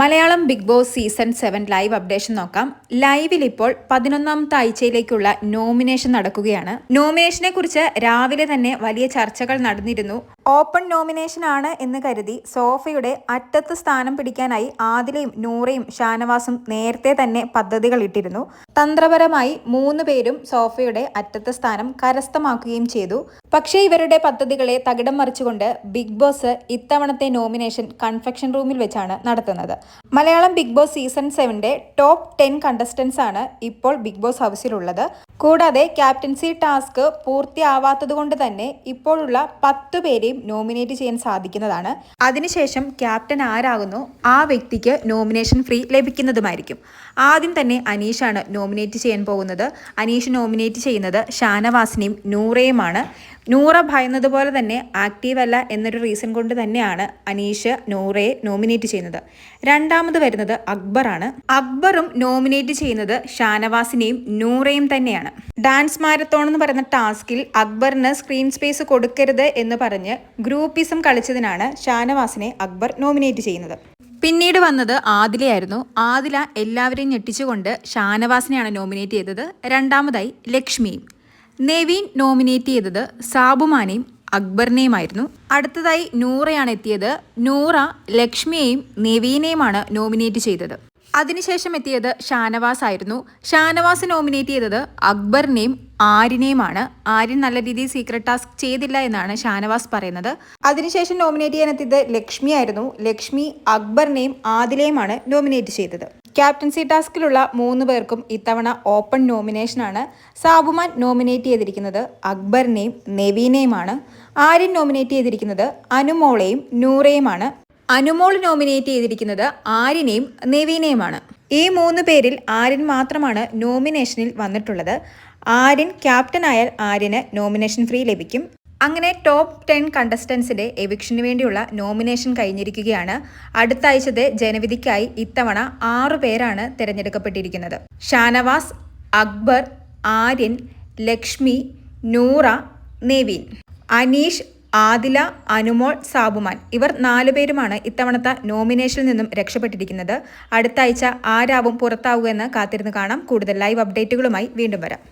Malayalam Bigg Boss season seven live updation നോക്കാം. ലൈവിൽ ഇപ്പോൾ പതിനൊന്നാമത്തെ ആഴ്ചയിലേക്കുള്ള നോമിനേഷൻ നടക്കുകയാണ്. നോമിനേഷനെ കുറിച്ച് രാവിലെ തന്നെ വലിയ ചർച്ചകൾ നടന്നിരുന്നു. ഓപ്പൺ നോമിനേഷൻ ആണ് എന്ന് കരുതി സോഫയുടെ അറ്റത്ത് സ്ഥാനം പിടിക്കാനായി ആദിലയും നൂറയും ഷാനവാസും നേരത്തെ തന്നെ പദ്ധതികൾ ഇട്ടിരുന്നു. തന്ത്രപരമായി മൂന്ന് പേരും സോഫയുടെ അറ്റത്ത് സ്ഥാനം കരസ്ഥമാക്കുകയും ചെയ്തു. പക്ഷേ ഇവരുടെ പദ്ധതികളെ തകിടം മറിച്ചുകൊണ്ട് ബിഗ് ബോസ് ഇത്തവണത്തെ നോമിനേഷൻ കൺഫെക്ഷൻ റൂമിൽ വെച്ചാണ് നടത്തുന്നത്. മലയാളം ബിഗ് ബോസ് സീസൺ സെവന്റെ ടോപ്പ് ടെൻ കണ്ടസ്റ്റൻസ് ആണ് ഇപ്പോൾ ബിഗ് ബോസ് ഹൗസിലുള്ളത്. കൂടാതെ ക്യാപ്റ്റൻസി ടാസ്ക് പൂർത്തിയാവാത്തതുകൊണ്ട് തന്നെ ഇപ്പോഴുള്ള പത്ത് പേരെയും നോമിനേറ്റ് ചെയ്യാൻ സാധിക്കുന്നതാണ്. അതിനുശേഷം ക്യാപ്റ്റൻ ആരാകുന്നു? ആ വ്യക്തിക്ക് നോമിനേഷൻ ഫ്രീ ലഭിക്കുന്നതുമായിരിക്കും. ആദ്യം തന്നെ അനീഷാണ് നോമിനേറ്റ് ചെയ്യാൻ പോകുന്നത്. അനീഷ് നോമിനേറ്റ് ചെയ്യുന്നത് ഷാനവാസിനെയും നൂറയുമാണ്. നൂറ ഭയന്നതുപോലെ തന്നെ ആക്റ്റീവ് അല്ല എന്നൊരു റീസൺ കൊണ്ട് തന്നെയാണ് അനീഷ് നൂറയെ നോമിനേറ്റ് ചെയ്യുന്നത്. രണ്ടാമത് വരുന്നത് അക്ബറാണ് അക്ബറും നോമിനേറ്റ് ചെയ്യുന്നത് ഷാനവാസിനെയും നൂറയും തന്നെയാണ്. ഡാൻസ് മാരത്തോൺ എന്ന് പറയുന്ന ടാസ്കിൽ അക്ബറിന് സ്ക്രീൻ സ്പേസ് കൊടുക്കരുത് എന്ന് പറഞ്ഞ് ഗ്രൂപ്പിസം കളിച്ചതിനാണ് ഷാനവാസിനെ അക്ബർ നോമിനേറ്റ് ചെയ്യുന്നത്. പിന്നീട് വന്നത് ആദിലയായിരുന്നു ആദില എല്ലാവരെയും ഞെട്ടിച്ചുകൊണ്ട് ഷാനവാസിനെയാണ് നോമിനേറ്റ് ചെയ്തത്. രണ്ടാമതായി ലക്ഷ്മിയും നെവീൻ നോമിനേറ്റ് ചെയ്തത് സാബുമാനെയും അക്ബറിനെയുമായിരുന്നു. അടുത്തതായി നൂറയാണ് എത്തിയത്. നൂറ ലക്ഷ്മിയെയും നെവീനെയുമാണ് നോമിനേറ്റ് ചെയ്തത്. അതിനുശേഷം എത്തിയത് ഷാനവാസ് ആയിരുന്നു ഷാനവാസ് നോമിനേറ്റ് ചെയ്തത് അക്ബറിനെയും ആര്യനെയുമാണ്. ആര്യൻ നല്ല രീതിയിൽ സീക്രട്ട് ടാസ്ക് ചെയ്തില്ല എന്നാണ് ഷാനവാസ് പറയുന്നത്. അതിനുശേഷം നോമിനേറ്റ് ചെയ്യാൻ എത്തിയത് ലക്ഷ്മി ആയിരുന്നു. ലക്ഷ്മി അക്ബറിനെയും ആദിലെയുമാണ് നോമിനേറ്റ് ചെയ്തത്. ക്യാപ്റ്റൻസി ടാസ്കിലുള്ള മൂന്ന് പേർക്കും ഇത്തവണ ഓപ്പൺ നോമിനേഷനാണ് സാബുമാൻ നോമിനേറ്റ് ചെയ്തിരിക്കുന്നത് അക്ബറിനെയും നെവീനെയുമാണ്. ആര്യൻ നോമിനേറ്റ് ചെയ്തിരിക്കുന്നത് അനുമോളെയും നൂറയുമാണ്. അനുമോൾ നോമിനേറ്റ് ചെയ്തിരിക്കുന്നത് ആര്യനെയും നെവീനെയുമാണ്. ഈ മൂന്ന് പേരിൽ ആര്യൻ മാത്രമാണ് നോമിനേഷനിൽ വന്നിട്ടുള്ളത്. ആര്യൻ ക്യാപ്റ്റൻ ആയാൽ ആര്യന് നോമിനേഷൻ ഫ്രീ ലഭിക്കും. അങ്ങനെ ടോപ്പ് ടെൻ കണ്ടസ്റ്റൻസിന്റെ എവിക്ഷന് വേണ്ടിയുള്ള നോമിനേഷൻ കഴിഞ്ഞിരിക്കുകയാണ്. അടുത്ത ആഴ്ചത്തെ ജനവിധിക്കായി ഇത്തവണ ആറു പേരാണ് തിരഞ്ഞെടുക്കപ്പെട്ടിരിക്കുന്നത്. ഷാനവാസ് അക്ബർ ആര്യൻ ലക്ഷ്മി നൂറ നെവീൻ. അനീഷ് ആദില അനുമോൾ സാബുമാൻ ഇവർ നാലുപേരുമാണ് ഇത്തവണത്തെ നോമിനേഷനിൽ നിന്നും രക്ഷപ്പെട്ടിരിക്കുന്നത്. അടുത്ത ആഴ്ച ആരാവും പുറത്താവുക എന്ന് കാത്തിരുന്ന് കാണാം. കൂടുതൽ ലൈവ് അപ്ഡേറ്റുകളുമായി വീണ്ടും വരാം.